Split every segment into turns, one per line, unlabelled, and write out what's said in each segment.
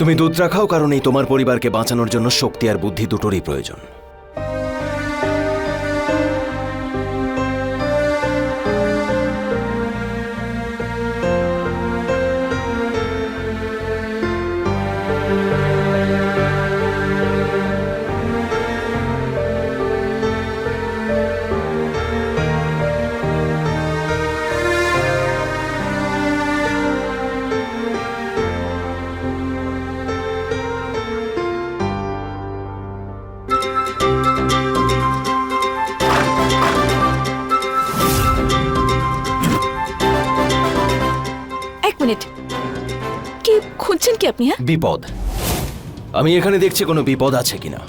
তুমি দুধ রাখাও কারণ এই তোমার পরিবারকে বাঁচানোর জন্য শক্তি আর বুদ্ধি দুটোরই প্রয়োজন।
আপনি হ্যাঁ?
বিপদ। আমি এখানে দেখছি কোনো বিপদ আছে কিনা।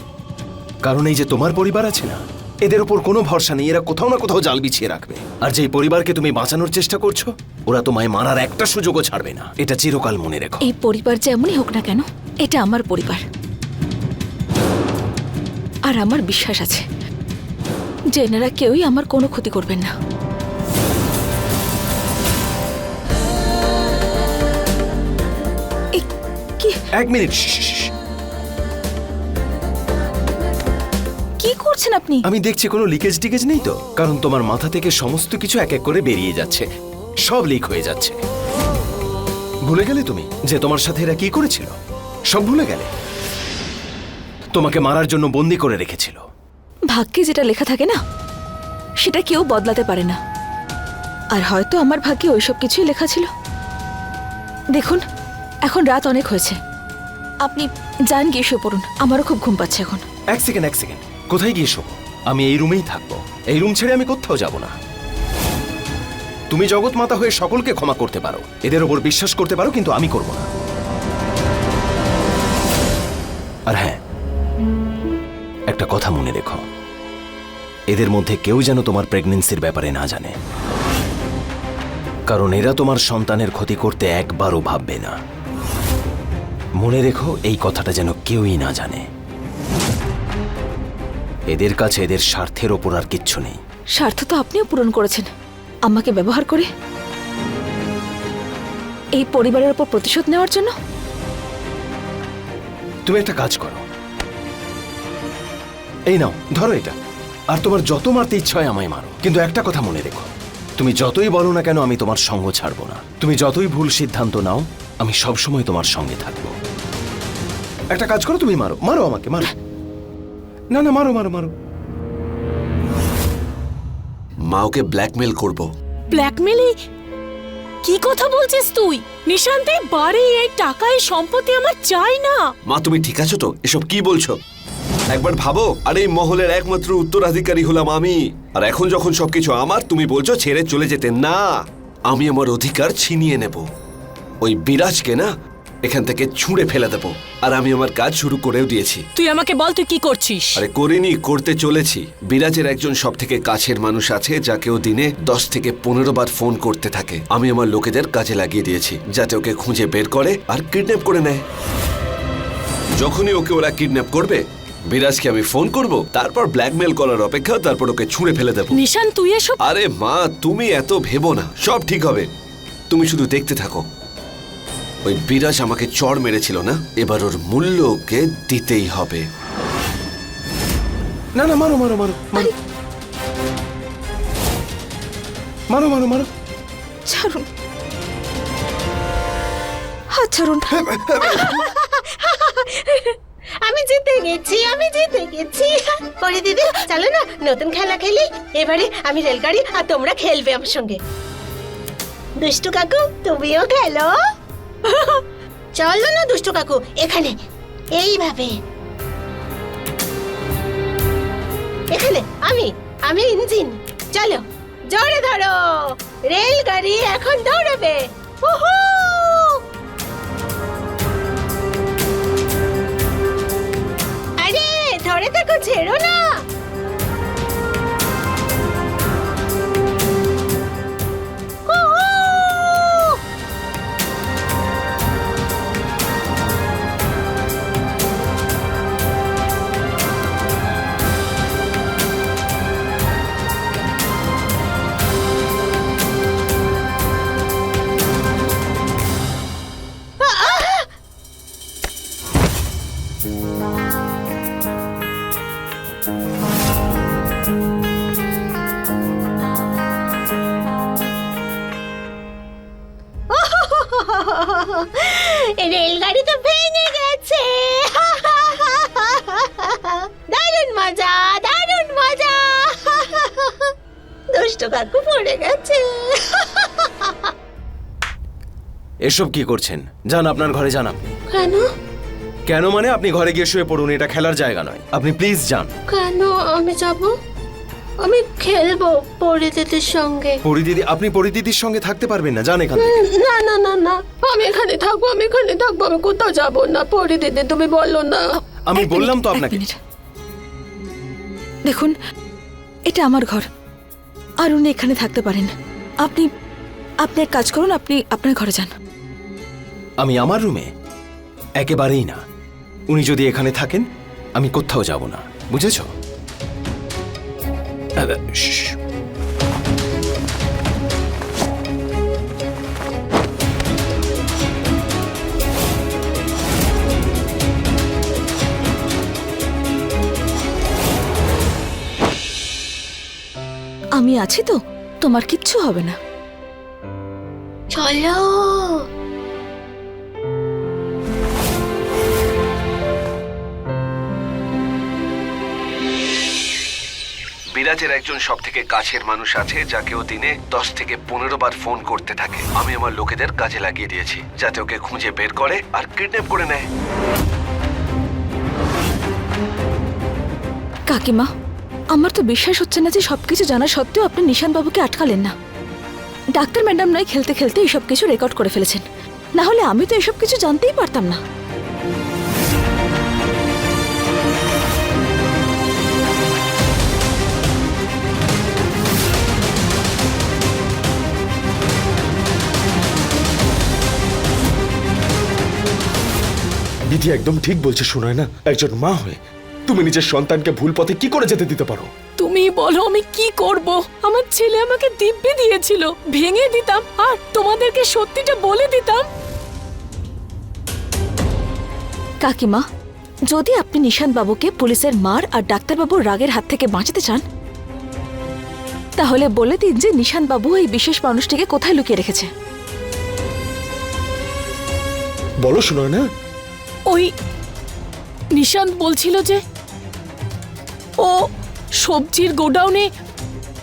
কারণ এই যে তোমার পরিবার আছে না এদের ওপর কোনো ভরসা নেই এরা কোথাও না কোথাও জাল বিছিয়ে রাখবে। আর যেই পরিবারকে তুমি বাঁচানোর চেষ্টা করছ ওরা তোমায় মারার একটা সুযোগও ছাড়বে না। এটা চিরকাল মনে রেখো।
এই পরিবার যেমনই হোক না কেন এটা আমার পরিবার। আর আমার বিশ্বাস আছে যে এনারা কেউই আমার কোনো ক্ষতি করবেন না।
এক মিনিট।
কি করছেন আপনি?
আমি দেখছি কোনো লিকেজ টিকেজ নেই তো কারণ তোমার মাথা থেকে সমস্ত কিছু এক এক করে বেরিয়ে যাচ্ছে। সব লিক হয়ে যাচ্ছে। ভুলে গেলে তুমি যে তোমার সাথে এরা কি করেছিল? সব ভুলে গেলে। তোমাকে মারার জন্য বন্দি করে রেখেছিল।
ভাগ্যে যেটা লেখা থাকে না সেটা কেউ বদলাতে পারে না। আর হয়তো আমার ভাগ্যে ওইসব কিছুই লেখা ছিল। দেখুন এখন রাত অনেক হয়েছে। আপনি যান গিয়ে শুয়ে পড়ুন। আমারও খুব ঘুম পাচ্ছে এখন।
এক সেকেন্ড এক সেকেন্ড। কোথায় গিয়ে শোবো? আমি এই রুমেই থাকব। এই রুম ছেড়ে আমি কোথাও যাব না। তুমি জগৎ মাতা হয়ে সকলকে ক্ষমা করতে পারো। এদের ওপর বিশ্বাস করতে পারো, কিন্তু আমি করব না। আর হ্যাঁ একটা কথা মনে রেখো। এদের মধ্যে কেউ যেন তোমার প্রেগনেন্সির ব্যাপারে না জানে। কারণ এরা তোমার সন্তানের ক্ষতি করতে একবারও ভাববে না। মনে রেখো এই কথাটা যেন কেউই না জানে। এদের কাছে এদের স্বার্থের ওপর আর কিচ্ছু নেই।
স্বার্থ তো আপনিও পূরণ করেছেন। আমাকে ব্যবহার করে? এই পরিবারের উপর প্রতিশোধ নেওয়ার জন্য?
তুমি একটা কাজ করো। এই নাও ধরো এটা। আর তোমার যত মারতে ইচ্ছা হয় আমায় মারো। কিন্তু একটা কথা মনে রেখো। তুমি যতই বলো না কেন আমি তোমার সঙ্গ ছাড়বো না। তুমি যতই ভুল সিদ্ধান্ত নাও আমি সবসময় তোমার সঙ্গে থাকব। একটা কাজ করো তুমি মারো। মারো আমাকে মারো। না না মারো মারো মারো।
মা ওকে ব্ল্যাকমেল করব।
ব্ল্যাকমেলে কি কথা বলছিস তুই? নিশান্তে বাড়ি এই টাকা এই সম্পত্তি আমার চাই না।
মা তুমি ঠিক আছো তো? এসব কি বলছো? একবার ভাবো আর এই মহলের একমাত্র উত্তরাধিকারী হলাম আমি। আর এখন যখন সবকিছু আমার তুমি বলছো ছেড়ে চলে যেতে। না আমি আমার অধিকার ছিনিয়ে নেব। ওই বিরাজকে না এখান থেকে ছুঁড়ে ফেলে দেবো। আর আমি আমার কাজ শুরু করেও দিয়েছি।
তুই আমাকে বল তুই কি করছিস?
আরে করিনি করতে চলেছি। বিরাজের একজন সব থেকে কাছের মানুষ আছে যাকে ও দিনে দশ থেকে পনেরো বার ফোন করতে থাকে। আমি আমার লোকেদের কাজে লাগিয়ে দিয়েছি যাতে ওকে খুঁজে বের করে আর কিডন্যাপ করে নেয়। যখনই ওকে ওরা কিডন্যাপ করবে বিরাজকে আমি ফোন করব তারপর ব্ল্যাকমেল করার অপেক্ষা তারপর ওকে ছুঁড়ে ফেলে দেবো।
নিশান তুই এসব
আরে মা তুমি এত ভেবো না সব ঠিক হবে। তুমি শুধু দেখতে থাকো। ওই বিরাজ আমাকে চড় মেরেছিল না? এবার ওর মূল্য ওকে দিতেই হবে।
না না মারো মারো মারো মারো। মারো মারো মারো।
ছাড়ুন। হাত ছাড়ুন।
আমি জিতে গেছি আমি জিতে গেছি। পরে দিদি চলো না নতুন খেলা খেলি। এবারে আমি রেলগাড়ি আর তোমরা খেলবে আমার সঙ্গে। দুষ্টু কাকু তুমিও খেলো। চলো না, দুষ্টু কাকু, এখানে। এইভাবে। এখানে, আমি আমি ইঞ্জিন। চলো, জোরে ধরো। রেলগাড়ি এখন দৌড়াবে! আরে, ধরে থাকো, ছেড়ো না। কাকু পড়ে গেছে।
এসব কি করছেন? যান আপনার ঘরে যান আপনি।
কেন?
কেন মানে আপনি ঘরে গিয়ে শুয়ে পড়ুন এটা খেলার জায়গা নয়। আপনি প্লিজ যান।
কেন? আমি যাব? আমি খেলব পরিদিদির সঙ্গে।
পরিদিদি আপনি পরিদিদির সঙ্গে থাকতে পারবেন না যান এখান থেকে।
না না না না। আমি এখানে থাকব আমি এখানে থাকব আমি কোথাও যাব না। পরিদিদি তুমি বলো না।
আমি বললাম তো আপনাকে।
দেখুন এটা আমার ঘর। আর উনি এখানে থাকতে পারেন। আপনি আপনি এক কাজ করুন, আপনি আপনার ঘরে যান।
আমি আমার রুমে? একেবারেই না। উনি যদি এখানে থাকেন, আমি কোথাও যাব না। বুঝেছ?
আমি আছি তো তোমার কিচ্ছু হবে না।
চলো।
বিরাজের একজন সব থেকে কাছের মানুষ আছে যাকে ও দিনে দশ থেকে পনেরো বার ফোন করতে থাকে। আমি আমার লোকেদের কাজে লাগিয়ে দিয়েছি যাতে ওকে খুঁজে বের করে আর কিডন্যাপ করে নেয়।
কাকিমা আমার তো বিশ্বাস হচ্ছে না যে সবকিছু জানা সত্ত্বেও আপনি নিশান বাবুকে আটকালেন না। ডাক্তার ম্যাডাম নয়, খেলতে খেলতে এসব কিছু রেকর্ড করে ফেলেছেন। না হলে আমি তো এসব কিছু জানতেই পারতাম না।
বিধি একদম ঠিক বলছে, শোনায় না? একজন মা হয়ে। তুমি নিজের সন্তানকে ভুল পথে কি করে যেতে দিতে পারো?
তুমি বলো আমি কি করব। আমার ছেলে আমাকে দিব্যি দিয়েছিল। ভেঙে দিতাম আর তোমাদেরকে সত্যিটা বলে দিতাম।
কাকিমা যদি আপনি নিশান বাবুকে পুলিশের মার আর ডাক্তারবাবুর রাগের হাত থেকে বাঁচাতে চান তাহলে বলে দিন যে নিশান বাবু এই বিশেষ মানুষটিকে কোথায় লুকিয়ে রেখেছে।
বলো শোনায় না
ওই নিশান্ত বলছিল যে ও সবজির গোডাউনে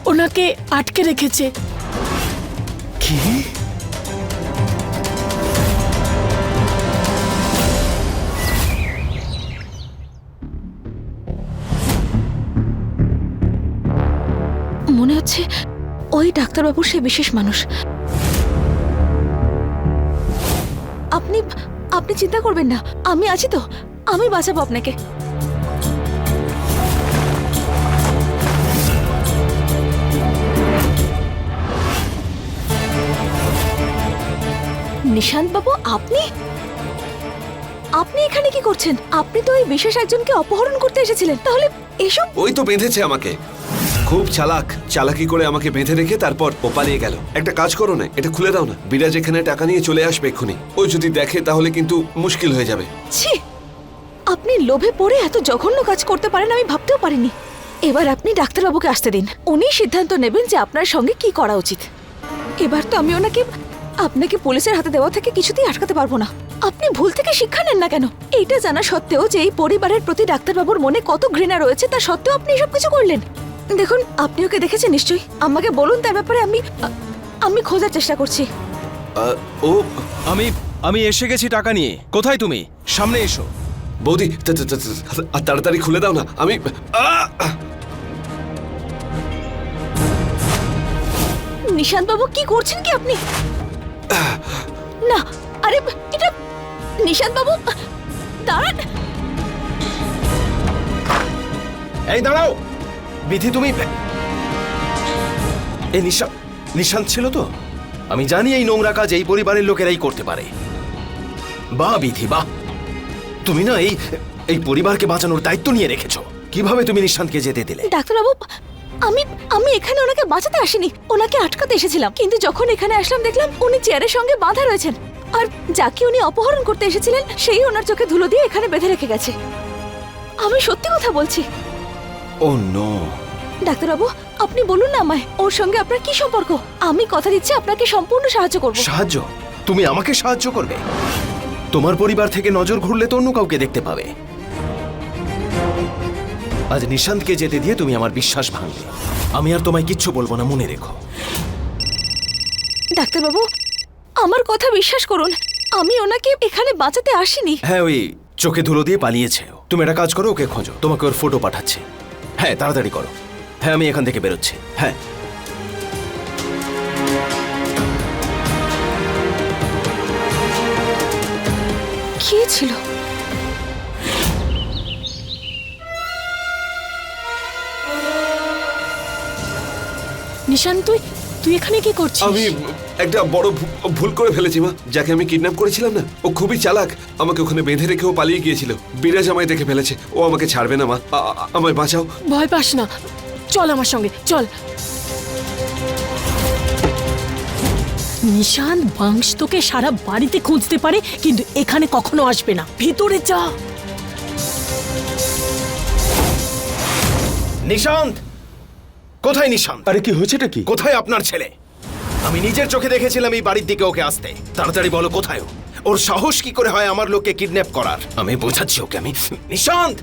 ওনাকে আটকে রেখেছে।
কি?
মনে হচ্ছে ওই ডাক্তারবাবু সে বিশেষ মানুষ। আপনি আপনি চিন্তা করবেন না আমি আছি তো আমি বাঁচাবো আপনাকে। নিশান্ত বাবু আপনি? আপনি এখানে কি করছেন? আপনি তো ওই বিশেষ একজনকে অপহরণ করতে এসেছিলেন। তাহলে এসব
ওই তো বেঁধেছে আমাকে। খুব চালাক। চালাকি করে আমাকে বেঁধে রেখে তারপর ও পালিয়ে গেল। একটা কাজ করো না এটা খুলে দাও না। বিরাজ এখানে টাকা নিয়ে চলে আসবে এক্ষুনি। ও যদি দেখে তাহলে কিন্তু মুশকিল হয়ে যাবে।
ছি! আপনি লোভে পড়ে এত জঘন্য কাজ করতে পারেন আমি ভাবতেও পারিনি। এবার আপনি ডাক্তারবাবুকে আসতে দিন। উনি সিদ্ধান্ত নেবেন যে আপনার সঙ্গে কি করা উচিত। এবার তো আমি ওনাকে আপনাকে পুলিশের হাতে দেওয়া থেকে কিছুতেই আটকাতে পারব না। আপনি ভুল থেকে শিক্ষা নেন না কেন? এইটা জানা সত্ত্বেও যে এই পরিবারের প্রতি ডাক্তারবাবুর মনে কত ঘৃণা রয়েছে তা সত্ত্বেও আপনি এসব কিছু করলেন। দেখুন আপনি ওকে দেখেছেন নিশ্চয়ই? আমাকে বলুন তার ব্যাপারে আমি আমি খোঁজার চেষ্টা করছি।
আহ, ও
আমি আমি এসে গেছি টাকা নিয়ে। কোথায় তুমি? সামনে এসো।
বৌদি তাড়াতাড়ি খুলে দাও না। আমি আহ!
নিশান্ত বাবু কি করছেন কি আপনি? না আরে এটা নিশান্ত বাবু দাঁড়ান।
এই দাঁড়াও। বিধি তুমি এই নিশান নিশান্ত ছিল তো? আমি জানি এই নোংরা কাজ এই পরিবারের লোকেরাই করতে পারে। বাহ বিধি বাহ। তুমি না এই এই পরিবারকে বাঁচানোর দায়িত্ব নিয়ে রেখেছো। কীভাবে তুমি নিশান্তকে যেতে দিলে?
ডাক্তারবাবু আমি আমি এখানে ওনাকে বাঁচাতে আসিনি। ওনাকে আটকাতে এসেছিলাম। কিন্তু যখন এখানে আসলাম দেখলাম উনি চেয়ারের সঙ্গে বাঁধা রয়েছেন। আর যাকে উনি অপহরণ করতে এসেছিলেন সেই ওনার চোখে ধুলো দিয়ে এখানে বেঁধে রেখে গেছে। আমি সত্যি কথা বলছি।
Oh no.
ডাক্তারবাবু আপনি বলুন না আমায় ওর সঙ্গে আপনার কি সম্পর্ক? আমি কথা দিচ্ছি আপনাকে সম্পূর্ণ সাহায্য করব।
সাহায্য? তুমি আমাকে সাহায্য করবে? তোমার পরিবার থেকে নজর ঘুরলে তো অন্য কাউকে দেখতে পাবে। আজ নিশান্তকে যেতে দিয়ে তুমি আমার বিশ্বাস ভাঙলে। আমি আর তোমায় কিচ্ছু বলব না মনে রেখো।
ডাক্তারবাবু আমার কথা বিশ্বাস করুন আমি ওনাকে এখানে বাঁচাতে আসিনি।
হ্যাঁ ওই চোখে ধুলো দিয়ে পালিয়েছে ও। তুমি একটা কাজ করো ওকে খোঁজো। তোমাকে ওর ফটো পাঠাচ্ছে। হ্যাঁ তাড়াতাড়ি করো। হ্যাঁ আমি এখান থেকে বেরোচ্ছি। হ্যাঁ।
কে ছিল?
নিশান তুই তুই এখানে কি করছিস?
আমি একটা বড় ভুল করে ফেলেছি মা। যাকে আমি কিডন্যাপ করেছিলাম না ও খুবই চালাক। আমাকে ওখানে বেঁধে রেখে ও পালিয়ে গিয়েছিল। বিরাজ আমায় দেখে ফেলেছে। ও আমাকে ছাড়বে না মা। আমায় বাঁচাও।
ভয় পাস না। চল আমার সঙ্গে চল। নিশান বাংশ তোকে সারা বাড়িতে খুঁজতে পারে কিন্তু এখানে কখনো আসবে না। ভিতরে যা।
নিশান্ত! কোথায় নিশান্ত?
আরে কি হয়েছেটা কি?
কোথায় আপনার ছেলে? আমি নিজের চোখে দেখেছিলাম এই বাড়ির দিকে ওকে আসতে। তাড়াতাড়ি বলো কোথায় ওর সাহস কি করে হয় আমার লোককে কিডন্যাপ করার? আমি বোঝাচ্ছি ওকে আমি নিশান্ত!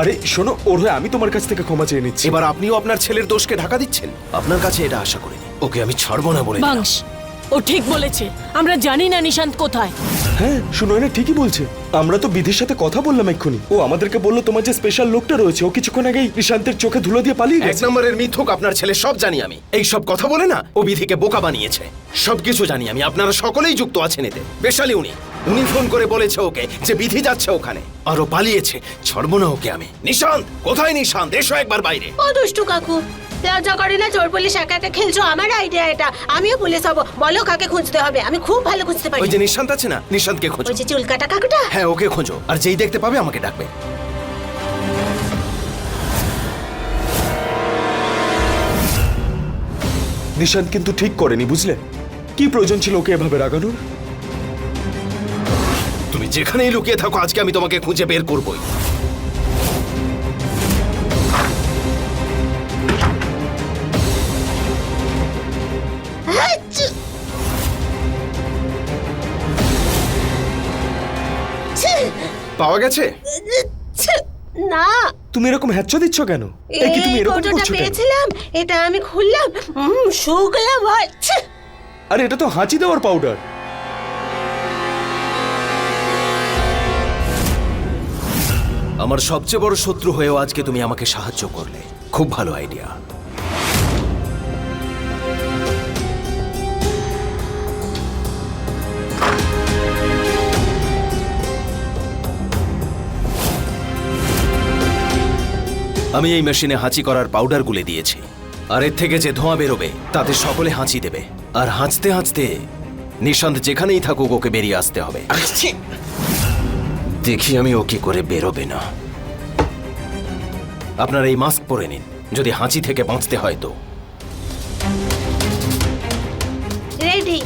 আরে শোনো ওর হয়ে আমি তোমার কাছ থেকে ক্ষমা চেয়ে নিচ্ছি।
এবার আপনিও আপনার ছেলের দোষকে ঢাকা দিচ্ছেন? আপনার কাছে এটা আশা করিনি। ওকে আমি ছাড়বো না বলে
বাংশ ও ঠিক বলেছে। আমরা জানি না নিশান্ত কোথায়।
হ্যাঁ শুনো না ঠিকই বলছে। আমরা তো বিধির সাথে কথা বললাম এক্ষুনি। ও আমাদেরকে বলল তোমার যে স্পেশাল লোকটা রয়েছে ও কিছুক্ষণ আগেই নিশান্তের চোখে ধুলো দিয়ে পালিয়ে
এক
গেছে।
নম্বরের মিথ্যুক আপনার ছেলে সব জানি আমি। এই সব কথা বলে না ও বিধিকে বোকা বানিয়েছে। সবকিছু জানি আমি আপনারা সকলেই যুক্ত আছেন এতে। বেশালি উনি। উনি ফোন করে বলেছে ওকে যে বিধি যাচ্ছে ওখানে আর ও পালিয়েছে। ছাড়বো না ওকে আমি। নিশান্ত কোথায় নিশান্ত? এসো একবার বাইরে।
ও দুষ্টু কাকু লজ্জা করে না চোর পুলিশ একা একা খেলছো আমার আইডিয়া এটা। আমিও পুলিশ হব। বলো কাকে খুঁজতে হবে? আমি খুব ভালো খুঁজতে পারি।
ওই যে নিশান্ত আছে না? নিশান্তকে খোঁজো।
ওই যে চুল কাটা কাকুটা?
হ্যাঁ ওকে খোঁজো। আর যেই দেখতে পাবে আমাকে ডাকবে।
নিশান্ত কিন্তু ঠিক করেনি বুঝলে? কি প্রয়োজন ছিল ওকে এভাবে রাগানোর?
তুমি যেখানেই লুকিয়ে থাকো আজকে আমি তোমাকে খুঁজে বের করবই। পাওয়া গেছে?
না।
তুমি এরকম হ্যাচ্ছ দিচ্ছ কেন? এ কি তুমি এরকম করছ কেন?
পেয়েছিলাম এটা আমি খুললাম হুম শুকলাম হয়
আরে এটা তো হাঁচি দেওয়ার পাউডার
আমার সবচেয়ে বড় শত্রু হয়েও আজকে তুমি আমাকে সাহায্য করলে। খুব ভালো আইডিয়া আমি এই মেশিনে হাঁচি করার পাউডার গুলে দিয়েছি। আর এর থেকে যে ধোঁয়া বেরোবে তাতে সকলে হাঁচি দেবে। আর হাঁচতে হাঁচতে নিশান্ত যেখানেই থাকুক ওকে বেরিয়ে আসতে হবে। দেখি আমি ও কি করে বেরোবে না। আপনার এই মাস্ক পরে নিন যদি হাঁচি থেকে বাঁচতে হয় তো।
রেডি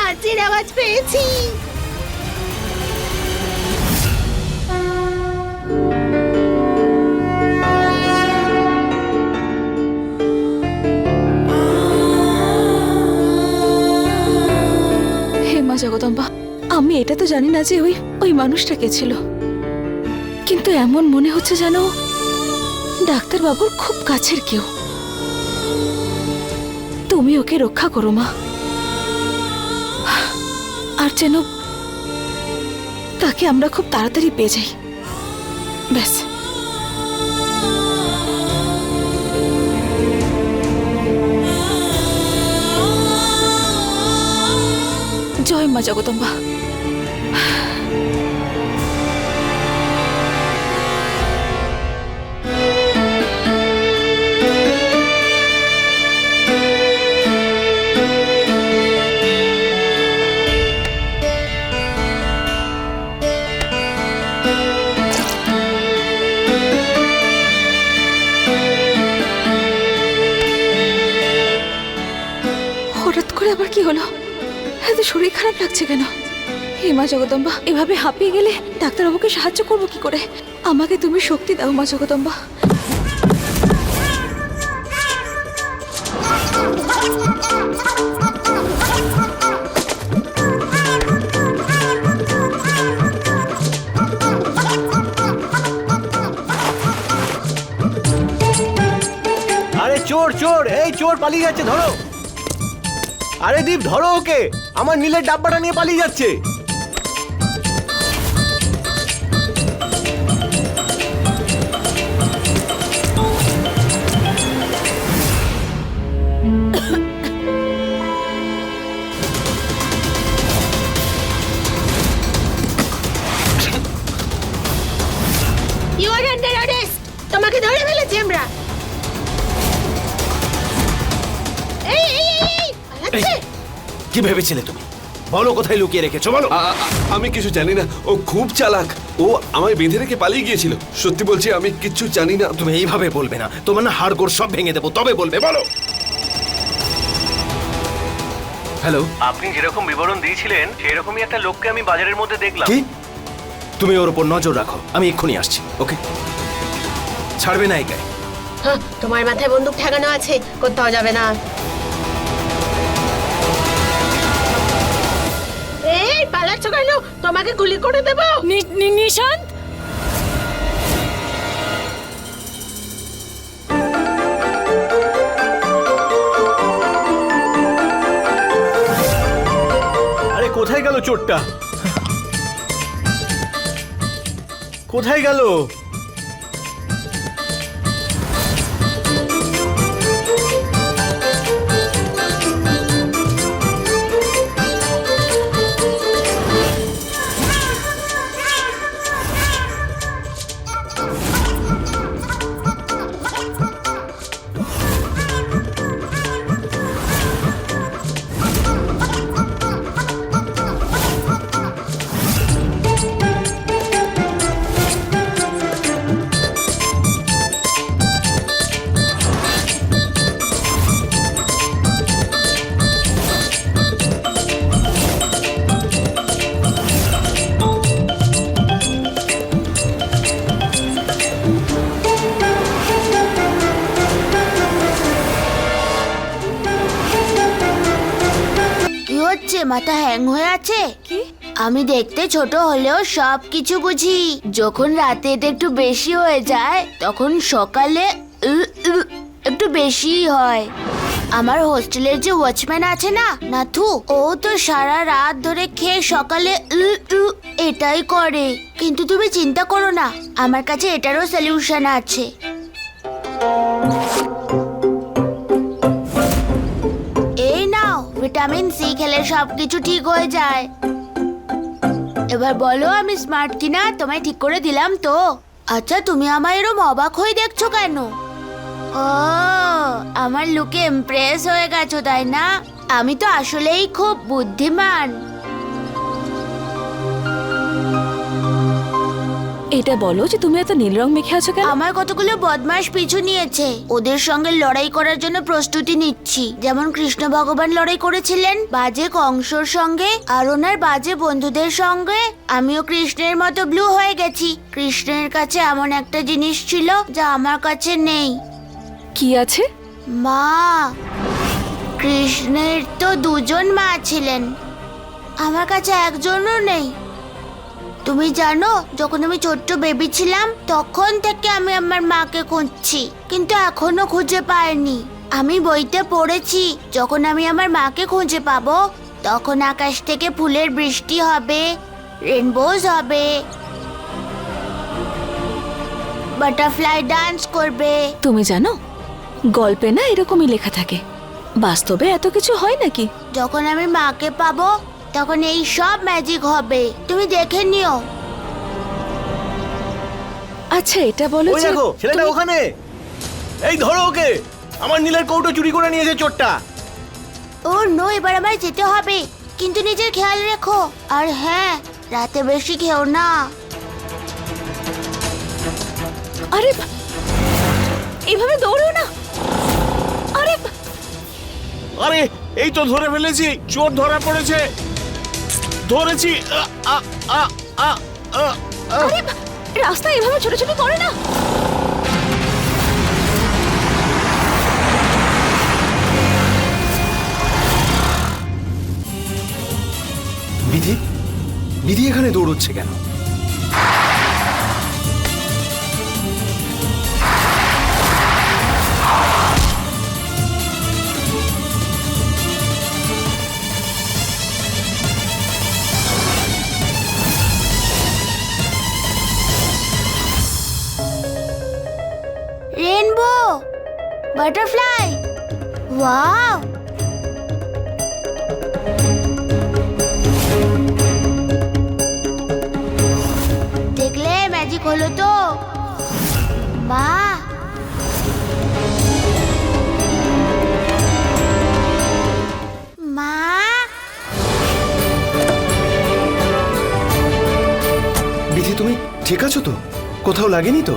হাঁচির আওয়াজ পেয়েছি।
মা জগদম্বা, আমি এটা তো জানি না যে ওই ওই মানুষটা কে ছিল। কিন্তু এমন মনে হচ্ছে যেন ডাক্তারবাবুর খুব কাছের কেউ। তুমি ওকে রক্ষা করো মা। আর যেন তাকে আমরা খুব তাড়াতাড়ি পেয়ে যাই। ব্যাস। জয় মা জগদম্বা। আবার কি হলো? এত শরীর খারাপ লাগছে কেন? হে মা জগদম্বা, এভাবে হাঁপিয়ে গেলে ডাক্তারবাবুকে সাহায্য করব কি করে? আমাকে তুমি শক্তি দাও, মা জগদম্বা।
চোর চোর! এই চোর পালিয়ে যাচ্ছে, ধরো! আরে দীপ ধরো ওকে। আমার নীলের ডাব্বাটা নিয়ে পালিয়ে যাচ্ছে।
তোমাকে ধরে
কি ভেবেছিলে তুমি? বলো কোথায় লুকিয়ে রেখেছো বলো।
আ- আ- আমি কিছু জানি না। ও খুব চালাক। ও আমায় বেঁধে রেখে পালিয়ে গিয়েছিল। সত্যি বলছি আমি কিচ্ছু জানি না।
তুমি এইভাবে বলবে না। তোমার না হাড়গোড় সব ভেঙে দেবো তবে বলবে বলো। হ্যালো।
আপনি যেরকম বিবরণ দিয়েছিলেন সেরকমই একটা লোককে আমি বাজারের মধ্যে দেখলাম।
কি? তুমি ওর উপর নজর রাখো। আমি এক্ষুনি আসছি ওকে? ছাড়বে না একাই।
হ্যাঁ, তোমার মাথায় বন্দুক ঠেকানো আছে কোথাও যাবে না। পালাচ্ছ কেন? তোমাকে গুলি করে দেবো।
নি- নি- নিশান্ত?
আরে কোথায় গেল চোরটা? কোথায় গেল?
দেখতে ছোট হলেও সব কিছু বুঝি। যখন রাতে এটা একটু বেশি হয়ে যায়, তখন সকালে একটু বেশি হয়। আমার হোস্টেলের যে ওয়াচম্যান আছে না, নাথু, ও তো সারা রাত ধরে খেয়ে সকালে এটাই করে। কিন্তু তুমি চিন্তা করো না, আমার কাছে এটারও সলিউশন আছে। এই নাও ভিটামিন সি খেলে সবকিছু ঠিক হয়ে যায়। এবার বলো, আমি স্মার্ট কিনা? তোমায় ঠিক করে দিলাম তো। আচ্ছা তুমি আমার এরম অবাক হয়ে দেখছ কেন? ও, আমার লুকে ইমপ্রেস হয়ে গেছো, তাই না? আমি তো আসলেই খুব বুদ্ধিমান।
এটা বলো যে তুমি এত নীল রং মেখে আছো কেন?
আমার কতগুলো বদমাস পিছু নিয়েছে। ওদের সঙ্গে লড়াই করার জন্য প্রস্তুতি নিচ্ছি। যেমন কৃষ্ণ ভগবান লড়াই করেছিলেন বাজে কংসর সঙ্গে আর ওনার বাজে বন্ধুদের সঙ্গে। আমিও কৃষ্ণের মতো ব্লু হয়ে গেছি। কৃষ্ণের কাছে এমন একটা জিনিস ছিল যা আমার কাছে নেই।
কি আছে?
মা কৃষ্ণের তো দুজন মা ছিলেন। আমার কাছে একজনও নেই। তুমি জানো যখন আমি ছোট্ট বেবি ছিলাম তখন থেকে আমি আমার মাকে খুঁজছি কিন্তু এখনও খুঁজে পাইনি। আমি বইতে পড়েছি যখন আমি আমার মাকে খুঁজে পাবো তখন আকাশ থেকে ফুলের বৃষ্টি হবে রেনবোজ হবে। বাটারফ্লাই ডান্স করবে।
তুমি জানো গল্পে না এরকমই লেখা থাকে। বাস্তবে এত কিছু হয় নাকি?
যখন আমি মাকে পাবো তখন এই সব ম্যাজিক হবে। তুমি দেখে নিও।
আচ্ছা এটা বলো
ওই
যে
দেখো ছেলেটা
তুমি-
ওখানে। এই ধরো ওকে আমার নীলের কৌটো চুরি করে নিয়েছে চোরটা।
ও নো এবার আমার যেতে হবে। কিন্তু নিজের খেয়াল রেখো। আর হ্যাঁ রাতে বেশি খেও না।
আরে এভাবে দৌড়ো না। আরে
আরে এই তো ধরে ফেলেছি চোর ধরা পড়েছে। ধরেছি
রাস্তা এভাবে ছোট ছোট করে না?
বিধি বিধি এখানে দৌড়চ্ছে কেন?
বাটারফ্লাই ওয়াও দেখলে ম্যাজিক হলো তো। মা!
বিধি, তুমি ঠিক আছো তো? কোথাও লাগেনি তো?